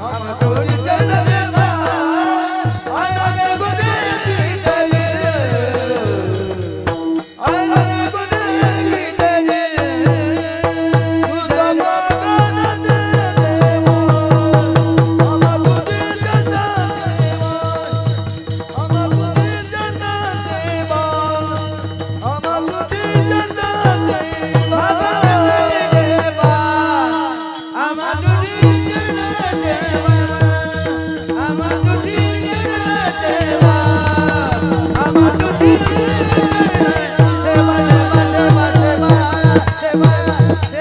हम दूर चल Yeah.